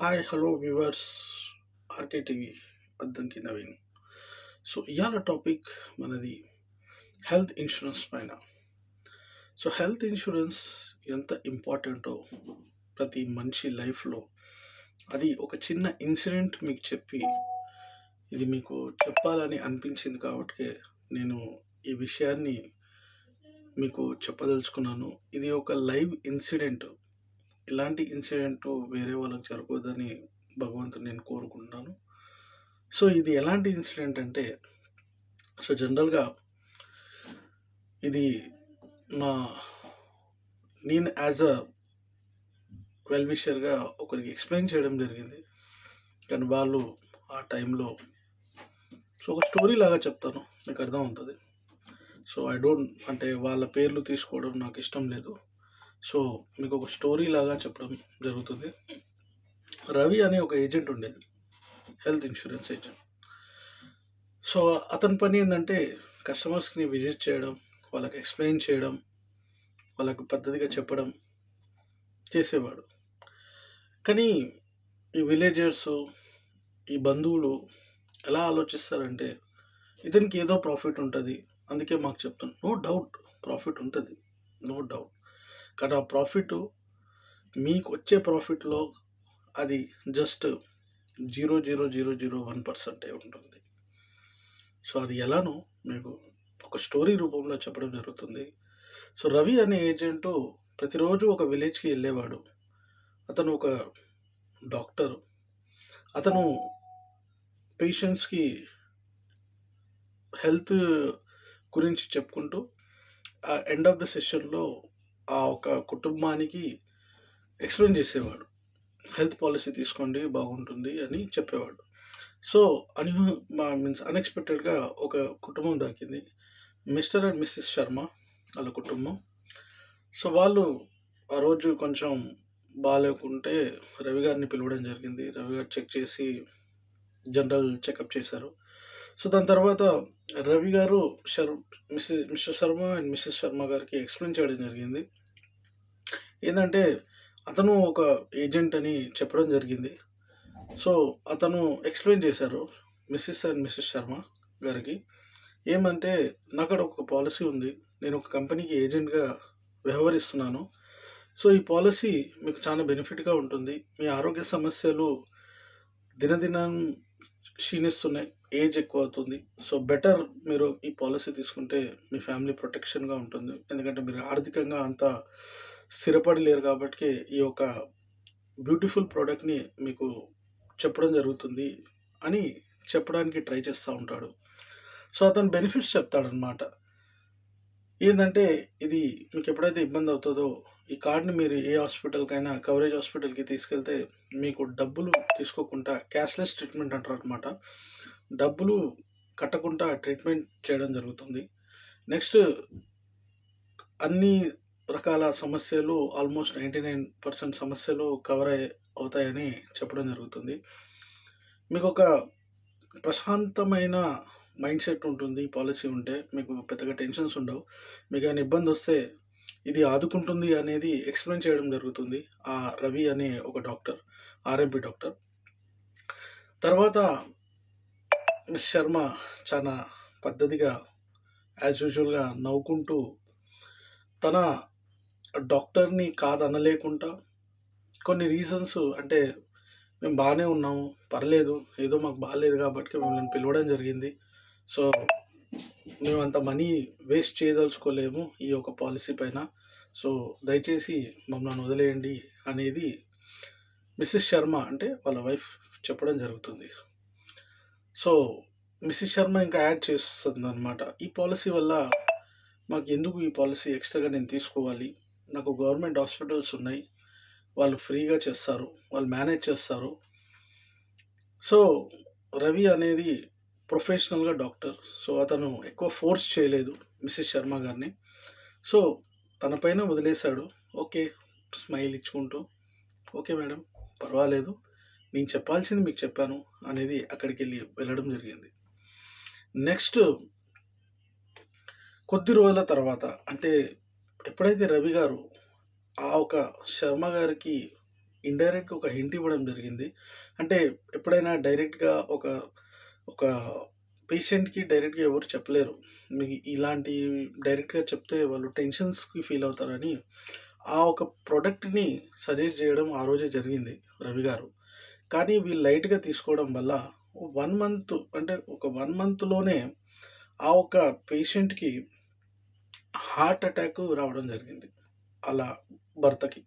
Hi hello viewers RK TV Addanki Naveen so ఇవాళ topic మనది health insurance పైన so health insurance ఎంత ఇంపార్టెంటో ప్రతి మనిషి లైఫ్లో అది ఒక చిన్న ఇన్సిడెంట్ మీకు చెప్పి ఇది మీకు చెప్పాలని అనిపించింది కాబట్టి నేను ఈ విషయాన్ని మీకు చెప్పదలుచుకున్నాను ఇది ఒక లైవ్ ఇన్సిడెంట్ ఇలాంటి ఇన్సిడెంట్ వేరే వాళ్ళకి జరగదని భగవంతుని నేను కోరుకుంటున్నాను. సో ఇది ఎలాంటి ఇన్సిడెంట్ అంటే సో జనరల్గా ఇది మా నేను యాజ్ అ వెల్విషర్గా ఒకరికి ఎక్స్ప్లెయిన్ చేయడం జరిగింది. కానీ వాళ్ళు ఆ టైంలో సో ఒక స్టోరీ లాగా చెప్తాను మీకు అర్థం అవుతుంది సో ఐ డోంట్ అంటే వాళ్ళ పేర్లు తీసుకోవడం నాకు ఇష్టం లేదు. సో మీకు ఒక స్టోరీ లాగా చెప్పడం జరుగుతుంది. రవి అనే ఒక ఏజెంట్ ఉండేది. Health insurance agent. సో అతని పని ఏంటంటే కస్టమర్స్ని విజిట్ చేయడం వాళ్ళకి ఎక్స్ప్లెయిన్ చేయడం వాళ్ళకు పద్ధతిగా చెప్పడం చేసేవాడు. కానీ ఈ విలేజర్స్ ఈ బంధువులు ఎలా ఆలోచిస్తారంటే ఇతనికి ఏదో ప్రాఫిట్ ఉంటుంది అందుకే మాకు చెప్తాను నో డౌట్ ప్రాఫిట్ ఉంటుంది. No doubt. కానీ ఆ ప్రాఫిట్ మీకు వచ్చే ప్రాఫిట్లో అది just zero zero zero zero one పర్సెంటే ఉంటుంది. సో అది ఎలానో మీకు ఒక స్టోరీ రూపంలో చెప్పడం జరుగుతుంది. సో రవి అనే ఏజెంటు ప్రతిరోజు ఒక విలేజ్కి వెళ్ళేవాడు. అతను ఒక డాక్టర్. అతను పేషెంట్స్కి హెల్త్ గురించి చెప్పుకుంటూ ఆ ఎండ్ ఆఫ్ ద సెషన్లో ఆ ఒక కుటుంబానికి ఎక్స్ప్లెయిన్ చేసేవాడు. హెల్త్ పాలసీ తీసుకోండి బాగుంటుంది అని చెప్పేవాడు. సో అని మా మీన్స్ అన్ఎక్స్పెక్టెడ్గా ఒక కుటుంబం దాకింది. మిస్టర్ అండ్ మిస్సెస్ శర్మ వాళ్ళ కుటుంబం. సో వాళ్ళు ఆ రోజు కొంచెం బాగాలేకుంటే రవి గారిని పిలవడం జరిగింది. రవి గారు చెక్ చేసి జనరల్ చెకప్ చేశారు. సో దాని తర్వాత రవి గారు శర్ Mrs Mr Sharma and Mrs Sharma గారికి ఎక్స్ప్లెయిన్ చేయడం జరిగింది. ఏంటంటే అతను ఒక ఏజెంట్ అని చెప్పడం జరిగింది. సో అతను ఎక్స్ప్లెయిన్ చేశారు మిస్సెస్ అండ్ మిస్సెస్ శర్మ గారికి. ఏమంటే నాకు ఒక పాలసీ ఉంది. నేను ఒక కంపెనీకి ఏజెంట్గా వ్యవహరిస్తున్నాను. సో ఈ పాలసీ మీకు చాలా బెనిఫిట్గా ఉంటుంది. మీ ఆరోగ్య సమస్యలు దినదినం క్షీణిస్తున్నాయి. ఏజ్ ఎక్కువ అవుతుంది సో బెటర్ మీరు ఈ పాలసీ తీసుకుంటే మీ ఫ్యామిలీ ప్రొటెక్షన్గా ఉంటుంది. ఎందుకంటే మీరు ఆర్థికంగా అంత స్థిరపడి లేరు కాబట్టి ఈ యొక్క బ్యూటిఫుల్ ప్రోడక్ట్ని మీకు చెప్పడం జరుగుతుంది అని చెప్పడానికి ట్రై చేస్తూ ఉంటాడు. సో అతను బెనిఫిట్స్ చెప్తాడనమాట ఏంటంటే ఇది మీకు ఎప్పుడైతే ఇబ్బంది అవుతుందో ఈ కార్డుని మీరు ఏ హాస్పిటల్కైనా కవరేజ్ హాస్పిటల్కి తీసుకెళ్తే మీకు డబ్బులు తీసుకోకుండా క్యాష్లెస్ ట్రీట్మెంట్ అంటారు అనమాట డబ్బులు కట్టకుండా ట్రీట్మెంట్ చేయడం జరుగుతుంది. నెక్స్ట్ అన్ని రకాల సమస్యలు ఆల్మోస్ట్ నైంటీ నైన్ పర్సెంట్ సమస్యలు కవర్ అయి అవుతాయని చెప్పడం జరుగుతుంది. మీకు ఒక ప్రశాంతమైన మైండ్ సెట్ ఉంటుంది పాలసీ ఉంటే మీకు పెద్దగా టెన్షన్స్ ఉండవు. మీకు ఏమైనా ఇబ్బంది వస్తే ఇది ఆదుకుంటుంది అనేది ఎక్స్ప్లెయిన్ చేయడం జరుగుతుంది ఆ రవి అనే ఒక డాక్టర్ ఆర్ఎంపి డాక్టర్ తర్వాత మిస్ శర్మ చాలా పద్ధతిగా యాజ్ యూజువల్గా నవ్వుకుంటూ తన డాక్టర్ని కాదనలేకుండా కొన్ని రీజన్స్ అంటే మేము బాగానే ఉన్నాము పర్లేదు ఏదో మాకు బాగాలేదు కాబట్టి మిమ్మల్ని పిలవడం జరిగింది. సో మేము అంత మనీ వేస్ట్ చేయదలుచుకోలేము ఈ యొక్క పాలసీ పైన. సో దయచేసి మమ్మల్ని వదిలేయండి అనేది మిస్సెస్ శర్మ అంటే వాళ్ళ వైఫ్ చెప్పడం జరుగుతుంది. సో మిస్సెస్ శర్మ ఇంకా యాడ్ చేస్తుంది అనమాట ఈ పాలసీ వల్ల మాకు ఎందుకు ఈ పాలసీ ఎక్స్ట్రాగా నేను తీసుకోవాలి? నాకు గవర్నమెంట్ హాస్పిటల్స్ ఉన్నాయి. వాళ్ళు ఫ్రీగా చేస్తారు. వాళ్ళు మేనేజ్ చేస్తారు. సో రవి అనేది ప్రొఫెషనల్గా డాక్టర్. సో అతను ఎక్కువ ఫోర్స్ చేయలేదు మిస్సెస్ శర్మ గారిని. సో తనపైన వదిలేశాడు. ఓకే స్మైల్ ఇచ్చుకుంటూ. ఓకే మేడం పర్వాలేదు. నేను చెప్పాల్సింది మీకు చెప్పాను అనేది అక్కడికి వెళ్ళి వెళ్ళడం జరిగింది. నెక్స్ట్ కొద్ది రోజుల తర్వాత అంటే ఎప్పుడైతే రవి గారు ఆ ఒక శర్మ గారికి ఇండైరెక్ట్‌గా ఒక హింట్ ఇవ్వడం జరిగింది. అంటే ఎప్పుడైనా డైరెక్ట్‌గా ఒక ఒక పేషెంట్‌కి డైరెక్ట్‌గా ఎవరు చెప్పలేరు. మీకు ఇలాంటి డైరెక్ట్‌గా చెప్తే వాళ్ళు టెన్షన్స్‌కి ఫీల్ అవుతారని, ఆ ఒక ప్రోడక్ట్ని సజెస్ట్ చేయడం ఆ రోజే జరిగింది రవి గారు. కానీ వీళ్ళు లైట్‌గా తీసుకోవడం వల్ల వన్ మంత్ అంటే ఒక వన్ మంత్‌లోనే ఆ ఒక్క పేషెంట్‌కి హార్ట్ అటాక్ రావడం జరిగింది. అలా భర్తకి.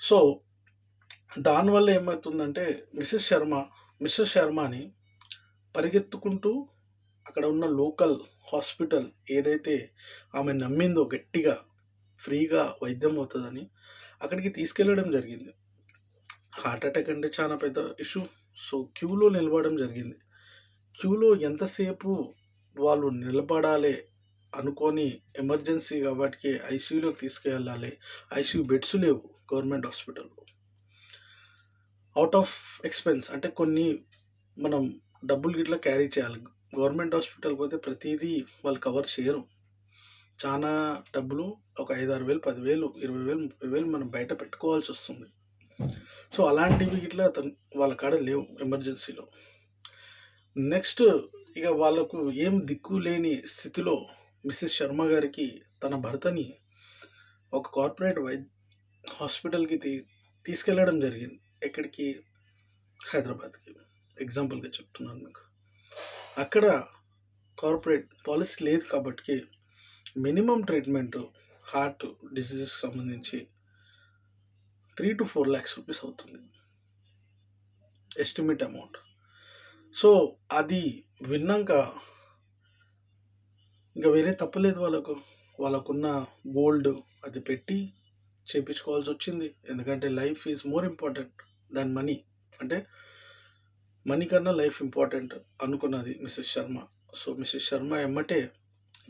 సో, దానివల్ల ఏమవుతుందంటే మిస్సెస్ శర్మ, మిస్సెస్ శర్మని పరిగెత్తుకుంటూ అక్కడ ఉన్న లోకల్ హాస్పిటల్ ఏదైతే ఆమె నమ్మిందో గట్టిగా ఫ్రీగా వైద్యం అవుతుందని అక్కడికి తీసుకెళ్ళడం జరిగింది. హార్ట్ అటాక్ అంటే చాలా పెద్ద ఇష్యూ. సో, క్యూలో నిలబడడం జరిగింది. క్యూలో ఎంతసేపు వాళ్ళు నిలబడాలి అనుకోని ఎమర్జెన్సీ కాబట్టి ఐసీయూలోకి తీసుకెళ్ళాలి. ఐసీయూ బెడ్స్ లేవు గవర్నమెంట్ హాస్పిటల్‌లో. అవుట్ ఆఫ్ ఎక్స్‌పెన్స్ అంటే కొన్ని మనం డబ్బులు గిట్లా క్యారీ చేయాలి. గవర్నమెంట్ హాస్పిటల్‌కి పోతే ప్రతిదీ వాళ్ళు కవర్ చేయరు. చాలా డబ్బులు ఒక ఐదు ఆరు వేలు పదివేలు ఇరవై వేలు ముప్పై వేలు మనం బయట పెట్టుకోవాల్సి వస్తుంది సో, అలాంటివి ఇట్లా వాళ్ళ కాడ లేవు ఎమర్జెన్సీలో. నెక్స్ట్ ఇక వాళ్ళకు ఏం దిక్కు లేని స్థితిలో మిస్సెస్ శర్మ గారికి తన భర్తని ఒక కార్పొరేట్ వైద్య హాస్పిటల్‌కి తీ తీసుకెళ్ళడం జరిగింది. ఎక్కడికి? హైదరాబాద్‌కి. ఎగ్జాంపుల్‌గా చెప్తున్నాను మీకు. అక్కడ కార్పొరేట్ పాలసీ లేదు కాబట్టి మినిమమ్ ట్రీట్మెంట్ హార్ట్ డిసీజెస్‌కి సంబంధించి three to four lakhs rupees అవుతుంది. Estimate amount. సో, అది విన్నాక ఇంక వేరే తప్పలేదు వాళ్ళకు. వాళ్ళకున్న గోల్డ్ అది పెట్టి చేపించుకోవాల్సొచ్చింది. ఎందుకంటే life is more important than money. అంటే మనీ కన్నా లైఫ్ ఇంపార్టెంట్ అనుకున్నది Mr Sharma. So, Mr Sharma ఎమ్మటే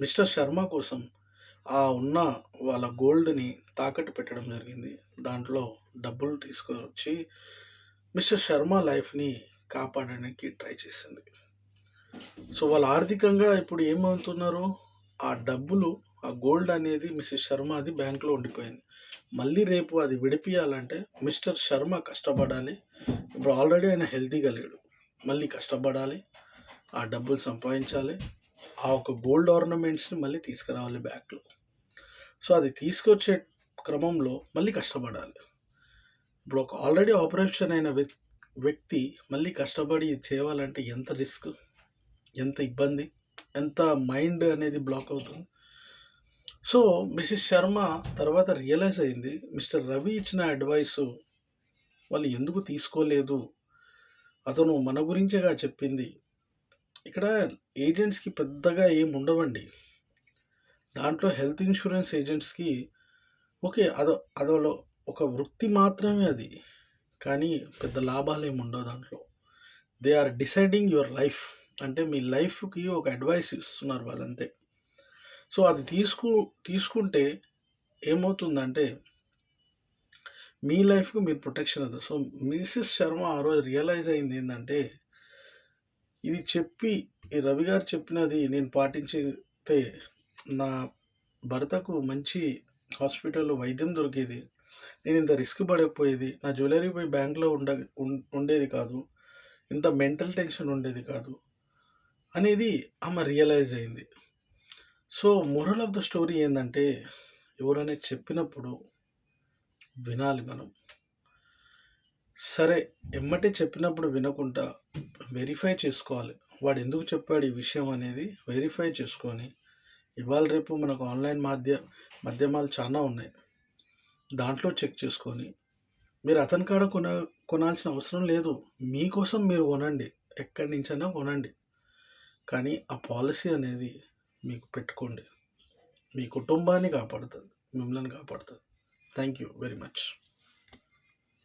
మిస్టర్ శర్మ కోసం ఆ ఉన్న వాళ్ళ గోల్డ్‌ని తాకట్టు పెట్టడం జరిగింది. దాంట్లో డబ్బులు తీసుకొచ్చి మిస్టర్ శర్మ లైఫ్‌ని కాపాడడానికి ట్రై చేసింది. సో, వాళ్ళు ఆర్థికంగా ఇప్పుడు ఏమవుతున్నారు? ఆ డబ్బులు, ఆ గోల్డ్ అనేది మిస్సెస్ శర్మ అది బ్యాంక్‌లో ఉండిపోయింది. మళ్ళీ రేపు అది విడిపియాలంటే మిస్టర్ శర్మ కష్టపడాలి. ఇప్పుడు ఆల్రెడీ ఆయన హెల్తీగా లేడు. మళ్ళీ కష్టపడాలి. ఆ డబ్బులు సంపాదించాలి. ఆ ఒక గోల్డ్ ఆర్నమెంట్స్‌ని మళ్ళీ తీసుకురావాలి బ్యాక్‌లో. సో, అది తీసుకొచ్చే క్రమంలో మళ్ళీ కష్టపడాలి. ఇప్పుడు ఒక ఆల్రెడీ ఆపరేషన్ అయిన వ్యక్తి మళ్ళీ కష్టపడి చేయాలంటే ఎంత రిస్క్? ఎంత ఇబ్బంది? ఎంత మైండ్ అనేది బ్లాక్ అవుతుంది. సో, మిస్సెస్ శర్మ తర్వాత రియలైజ్ అయింది. మిస్టర్ రవి ఇచ్చిన అడ్వైస్ వాళ్ళు ఎందుకు తీసుకోలేదు? అతను మన గురించేగా చెప్పింది. ఇక్కడ ఏజెంట్స్‌కి పెద్దగా ఏం ఉండవండి. దాంట్లో హెల్త్ ఇన్సూరెన్స్ ఏజెంట్స్‌కి ఓకే. అదో అదోలో ఒక వృత్తి మాత్రమే అది. కానీ పెద్ద లాభాలు ఏమి ఉండవు దాంట్లో. They are deciding your life. అంటే మీ లైఫ్‌కి ఒక అడ్వైస్ ఇస్తున్నారు వాళ్ళంతే. సో, అది తీసుకు తీసుకుంటే ఏమవుతుందంటే మీ లైఫ్‌కి మీరు ప్రొటెక్షన్ అవుతుంది సో, మిసెస్ శర్మ ఆ రోజు రియలైజ్ అయింది ఏంటంటే ఇది చెప్పి ఈ రవి గారు చెప్పినది నేను పాటించితే నా భర్తకు మంచి హాస్పిటల్‌లో వైద్యం దొరికేది. నేను ఇంత రిస్క్ పడకపోయేది. నా జ్యువెలరీ పోయి బ్యాంక్‌లో ఉండ ఉండేది కాదు. ఇంత మెంటల్ టెన్షన్ ఉండేది కాదు. అనేది ఆమె రియలైజ్ అయింది. So, moral of the story ఏంటంటే ఎవరైనా చెప్పినప్పుడు వినాలి మనం. సరే ఎమ్మటే చెప్పినప్పుడు వినకుండా వెరిఫై చేసుకోవాలి. వాడు ఎందుకు చెప్పాడు ఈ విషయం అనేది వెరిఫై చేసుకొని ఇవాళ రేపు మనకు ఆన్‌లైన్ మాధ్య మాధ్యమాలు చాలా ఉన్నాయి. దాంట్లో చెక్ చేసుకొని మీరు అతని కాడ కొన కొనాల్సిన అవసరం లేదు. మీకోసం మీరు కొనండి. ఎక్కడి నుంచైనా కొనండి. కానీ ఆ పాలసీ అనేది మీకు పెట్టుకోండి. మీ కుటుంబాన్ని కాపాడుతుంది మిమ్మల్ని కాపాడుతుంది థ్యాంక్ యూ వెరీ మచ్.